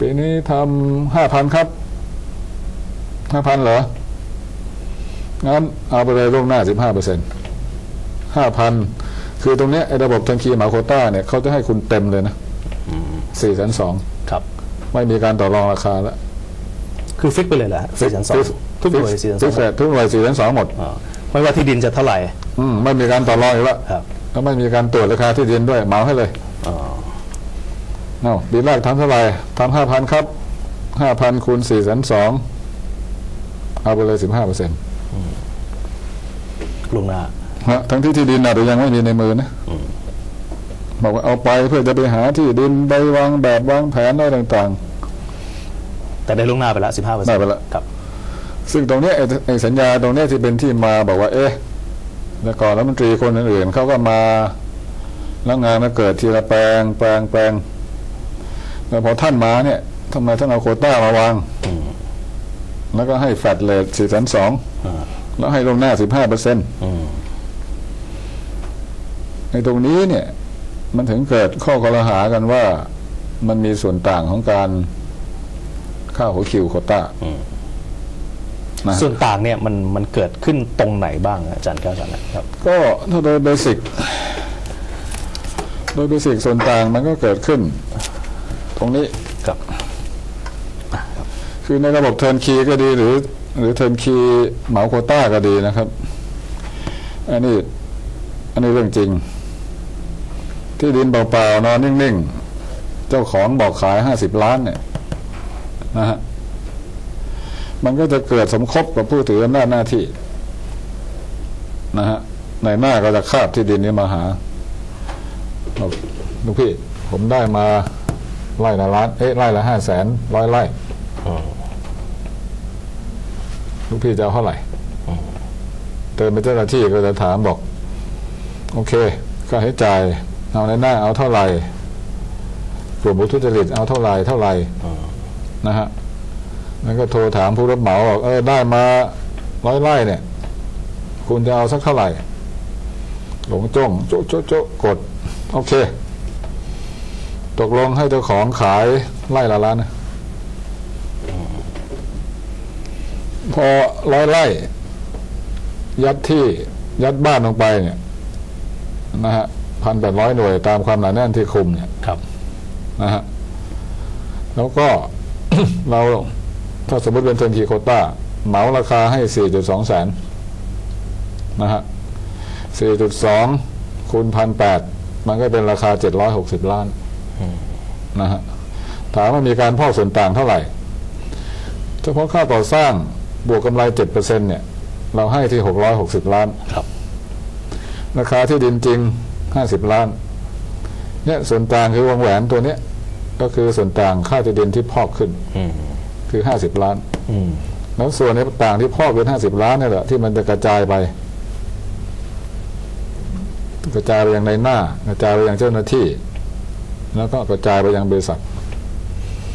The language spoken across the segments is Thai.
ปีนี้ทำห้าพันครับห้าพันเหรอ งั้นเอาไปเลยล่วงหน้าสิบห้าเปอร์เซ็นห้าพันคือตรงเนี้ยไอ้ระบบทันคีเหมาโควต้าเนี่ยเขาจะให้คุณเต็มเลยนะสี่แสนสองครับ ไม่มีการต่อรองราคาแล้ว คือฟิกไปเลยแหละสี่แสนสองทุกหน่วยสี่แสนสทุอกงแสนทุกหน่วยสี่แสนสองหมด ไม่ว่าที่ดินจะเท่าไหร่ อืมไม่มีการต่อรองอีกแล้วครับแล้วไม่มีการตรวจราคาที่ดินด้วยเหมาให้เลยอ๋อ เอาปีแรกทำเท่าไหร่ทำห้าพันครับห้าพันคูณสี่แสนสองเอาไปเลยสิบห้าเปอร์เซ็นต์ลวงหน้าทั้งที่ที่ดินอาจจะยังไม่มีในมือนะบอกว่าเอาไปเพื่อจะไปหาที่ดินไปวางแบบวางแผนอะไรต่างแต่ได้ลวงหน้าไปแล้วสิบห้าเปอร์เซ็นได้ต์ไปแล้วครับๆซึ่งตรงเนี้ยไอ้ไอ้สัญญาตรงเนี้ยที่เป็นที่มาบอกว่า เอ๊ะแล้วก่อนรัฐมนตรีคนอื่นๆเขาก็มาแล้วงานมันเกิดทีละแปลงแปลงแปลง แล้วพอท่านมาเนี่ยทำไมท่านเอาโควต้ามาวางอืมแล้วก็ให้แฟดเลทสี่แสนสองอ่าแล้วให้ลงหน้าสิบห้าเปอร์เซ็นต์อืมในตรงนี้เนี่ย มันถึงเกิดข้อกล่าวหากันว่ามันมีส่วนต่างของการค่าหัวคิวโควต้านะส่วนต่างเนี่ยมันมันเกิดขึ้นตรงไหนบ้างอาจารย์ก้าวสันนะครับ ก็ถ้าโดยเบสิกโดยเบสิกส่วนต่างมันก็เกิดขึ้น ตรงนี้ครับคือในระบบเทิร์นคีก็ดีหรือ หรือเทิร์นคีเหมาโคต้าก็ดีนะครับ อันนี้ อันนี้เรื่องจริง ที่ดินเปล่าๆนอนนิ่งๆ เจ้าของบอกขายห้าสิบล้านเนี่ยนะฮะมันก็จะเกิดสมคบกับผู้ถืออำนาจหน้าที่ นะฮะในหน้าก็จะคาบที่ดินนี้มาหาลูกพี่ผมได้มา ไร่ละล้านเอ๊ะไร่ละห้าแสนร้อยไร่อืมลูกพี่จะเอาเท่าไหร่เติมไปเจ้าหน้าที่ก็จะถามบอก โอเคค่าใช้จ่ายเอาในหน้าเอาเท่าไหร่กลุ่มผู้ทุจริตเอาเท่าไหร่เท่าไหร่อืมนะฮะแล้วก็โทรถามผู้รับเหมาบอกเออได้มาร้อยไร่เนี่ย คุณจะเอาสักเท่าไหร่ หลงจ้องโจ๊ะโจ๊ะโจ๊ะกด โอเค ตกลงให้เจ้าของขายไร่ละล้านนะพอร้อยไร่ยัดที่ยัดบ้านลงไปเนี่ยนะฮะพันแปดร้อยหน่วยตามความหนาแน่นที่คุมเนี่ยครับนะฮะแล้วก็เราถ้าสมมติเป็นเทนทีโคต้าเหมาราคาให้ 4.2 แสนนะฮะ 4.2 คูณพันแปดมันก็เป็นราคา 760 ล้าน นะฮะถามว่ามีการพอกส่วนต่างเท่าไหร่เฉพาะค่าก่อสร้างบวกกำไร7%เนี่ย เราให้ที่660ล้านครับราคาที่ดินจริง50ล้าน เนี่ยส่วนต่างคือวงแหวนตัวเนี้ย ก็คือส่วนต่างค่าที่ดินที่พอกขึ้นอืมคือ50ล้านอืมแล้วส่วนในต่างที่พอกเป็น50ล้านเนี่ยแหละที่มันจะกระจายไป กระจายไปยังในหน้ากระจายไปยังเจ้าหน้าที่ แล้วก็กระจายไปยังบริษัท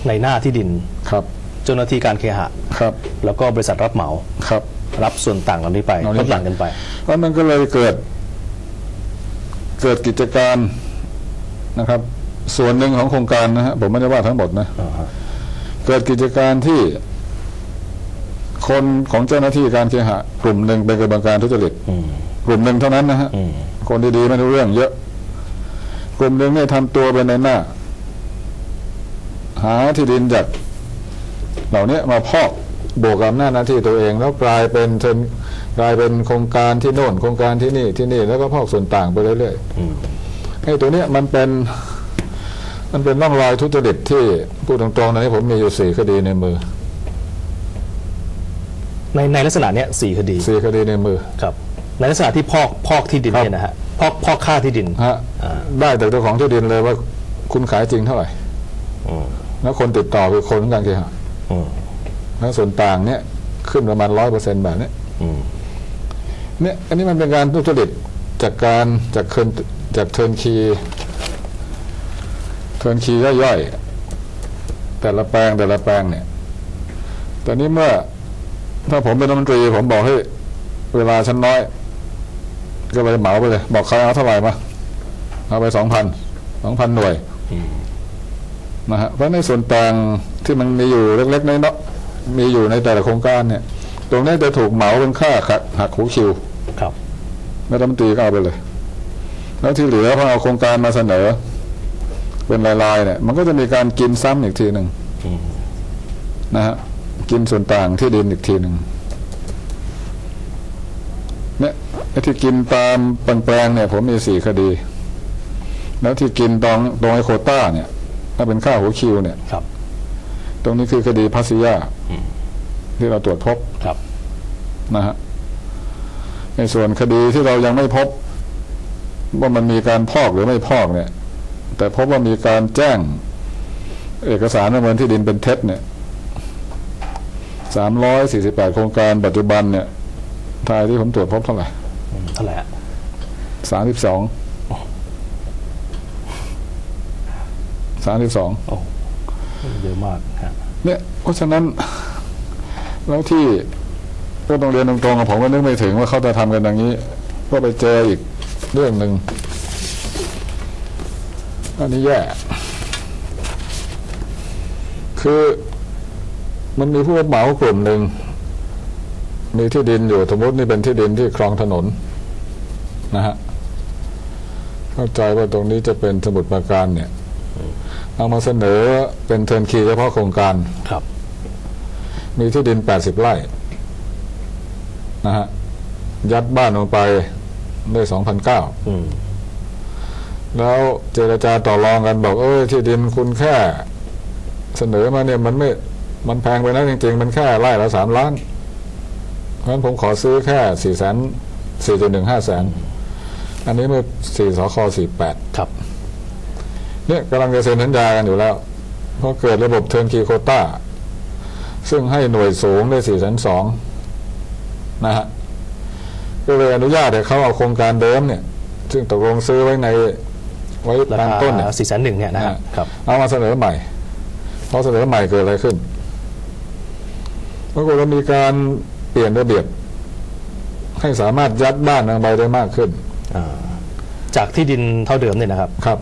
ในหน้าที่ดินครับ เจ้าหน้าที่การเคหะครับ แล้วก็บริษัทรับเหมาครับ รับส่วนต่างเหล่านี้ไปเหล่านี้ ลดหลั่นกันไปเพราะมันก็เลยเกิด เกิดกิจการนะครับ ส่วนหนึ่งของโครงการนะฮะผมไม่ได้ว่าทั้งหมดนะอ่าฮะเกิดกิจการที่คนของเจ้าหน้าที่การเคหะ กลุ่มหนึ่งเป็นกระบวนการทุจริตอืม กลุ่มหนึ่งเท่านั้นนะฮะอืม คนดีๆไม่รู้เรื่องเยอะ กลุ่มหนึ่งเนี่ยทำตัวเป็นในหน้า หาที่ดินจากเหล่านี้มาพอกบวกกับอำนาจหน้าที่ตัวเองแล้วกลายเป็นเทนกลายเป็นโครงการที่โน่นโครงการที่นี่ที่นี่แล้วก็พอกส่วนต่างไปเรื่อยอืมๆไอ้ตัวเนี้ยมันเป็น มันเป็นร่องรอยทุจริตที่พูดตรงๆตอนนี้ผมมีอยู่สี่คดีในมือ ในในลักษณะเนี้ยสี่คดีสี่คดีในมือครับ ในลักษณะที่พอกพอกที่ดินครับเนี่ยนะฮะ พอกพอกค่าที่ดินฮะอ่าได้แต่เจ้าของที่ดินเลยว่าคุณขายจริงเท่าไหร่อืมแล้วคนติดต่อคือคนของการเคหะอืมแล้วส่วนต่างเนี่ย ขึ้นประมาณร้อยเปอร์เซ็นแบบเนี้ยอืมเนี่ย อันนี้มันเป็นการทุจริตจากการจากเคินจากเทิร์นคีเทิร์นคีย่อยๆแต่ละแปลงแต่ละแปลงเนี่ยตอนนี้เมื่อ ถ้าผมเป็นรัฐมนตรีผมบอกให้เวลาฉันน้อย ก็เลยเหมาไปเลย บอกใครเอาเท่าไหร่มาเอาไปสองพันสองพันหน่วยอืมนะฮะเพราะในส่วนต่างที่มันมีอยู่เล็กๆน้อยๆมีอยู่ในแต่ละโครงการเนี่ย ตรงนี้จะถูกเหมาเป็นค่าหักหักหัวคิว ครับรัฐมนตรีก็เอาไปเลย แล้วที่เหลือพอเอาโครงการมาเสนอ เป็นรายๆเนี่ย มันก็จะมีการกินซ้ำอีกทีหนึ่งอืมนะฮะกินส่วนต่างที่ดินอีกทีหนึ่งเนี่ยไอ้ ที่กินตามแปลงๆเนี่ย ผมมีสี่คดี แล้วที่กินตรงตรงไอโควต้าเนี่ย ถ้าเป็นค่าหัวคิวเนี่ยครับ ตรงนี้คือคดีพัสยาอืมที่เราตรวจพบครับ นะฮะในส่วนคดีที่เรายังไม่พบ ว่ามันมีการพอกหรือไม่พอกเนี่ย แต่พบว่ามีการแจ้ง เอกสารประเมินที่ดินเป็นเท็จเนี่ยสามร้อยสี่สิบแปดโครงการปัจจุบันเนี่ยทายที่ผมตรวจพบเท่าไหร่อืม เท่าไหร่ฮะสามสิบสองสามสิบสองโอ้เยอะมากฮะเนี่ยเพราะฉะนั้น แล้วที่ก็ต้องเรียนตรงๆกับผมก็นึกไม่ถึงว่าเขาจะทำกันอย่างนี้ ก็ไปเจออีกเรื่องหนึ่งอันนี้แย่ คือมันมีผู้รับเหมากลุ่มหนึ่ง มีที่ดินอยู่สมมตินี่เป็นที่ดินที่คลองถนนนะฮะเข้าใจว่าตรงนี้จะเป็นสมุดประการเนี่ยเอามาเสนอเป็นเทิร์นคีเฉพาะโครงการครับ มีที่ดิน80ไร่นะฮะยัดบ้านลงไปได้2,009อืมแล้วเจรจาต่อรองกันบอก เอ้ยที่ดินคุณแค่ เสนอมาเนี่ยมันไม่ มันแพงไปนะจริง ๆ มันแค่ไร่ละสามล้าน เพราะฉะนั้นผมขอซื้อแค่สี่แสนสี่จุดหนึ่งห้าแสนอันนี้เมื่อสี่สคสี่แปดครับ เนี่ยกำลังจะเซ็นสัญญากันอยู่แล้วเพราะเกิดระบบเทิร์นคีโคต้า ซึ่งให้หน่วยสูงได้สี่แสนสองนะฮะก็เลยอนุญาตให้เขาเอาโครงการเดิมเนี่ย ซึ่งตกลงซื้อไว้ในไว้ราตามคาต้นเนี่ยสี่แสนหนึ่งเนี่ยนะฮะอ่าครับ เอามาเสนอใหม่พอเสนอใหม่เกิดอะไรขึ้นปรากฏว่ามีการ เปลี่ยนระเบียบ ให้สามารถยัดบ้านทางใบได้มากขึ้นอ่าจากที่ดินเท่าเดิมเนี่ยนะครับ ครับ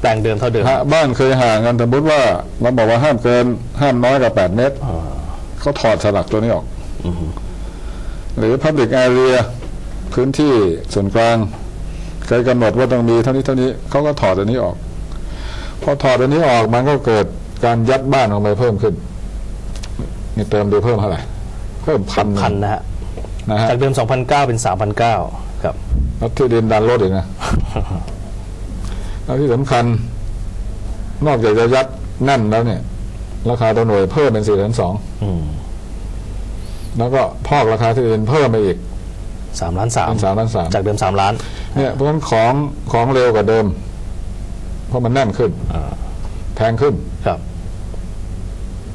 แปลงเดิมเท่าเดิมฮะบ้านเคยห่างกันสมมติว่าเราบอกว่าห้ามเกินห้ามน้อยกว่าแปดเมตรอ่าเขาถอดสลักตัวนี้ออกอืมหรือ Public Area พื้นที่ส่วนกลางเคยกำหนดว่าต้องมีเท่านี้เท่านี้เขาก็ถอดอันนี้ออก พอถอดอันนี้ออกมันก็เกิดการยัดบ้านออกไปเพิ่มขึ้นนี่เติมดูเพิ่มเท่าไหร่ เพิ่มพันหงพันนะฮะนะฮะจากเดิม 2,009 เป็น 3,009 ครับแล้วที่ดินดันรถอีกนะแล้วที่สำคัญ นอกจากจะยัดแน่นแล้วเนี่ย ราคาต่อหน่วยเพิ่มเป็นสี่แสนสองอืมแล้วก็พอกราคาที่ดินเพิ่มไปอีกสามล้านสามเป็นสามล้านสามจากเดิมสามล้าน เนี่ยเพราะฉะนั้นของของเร็วกว่าเดิม เพราะมันแน่นขึ้นอ่าแพงขึ้นครับ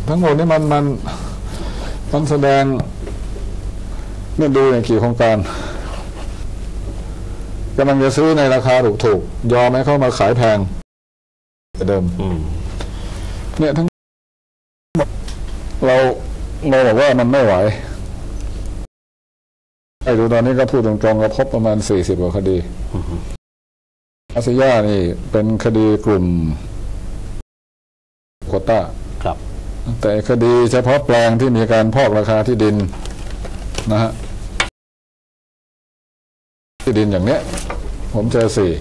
ทั้งหมดนี่มันมัน มันแสดงเนี่ยดูอย่างกี่โครงการกำลังจะซื้อในราคาถูกถูกๆยอมให้เข้ามาขายแพงกว่าเดิมอืมเนี่ยทั้งหมดเราเราบอกว่ามันไม่ไหวไอ้ดูตอนนี้ก็พูดตรงๆก็พบประมาณสี่สิบกว่าคดีอาซิยานี่เป็นคดีกลุ่มโควต้าครับ แต่คดีเฉพาะแปลงที่มีการพอกราคาที่ดินนะฮะที่ดินอย่างเนี้ย ผมเจอสี่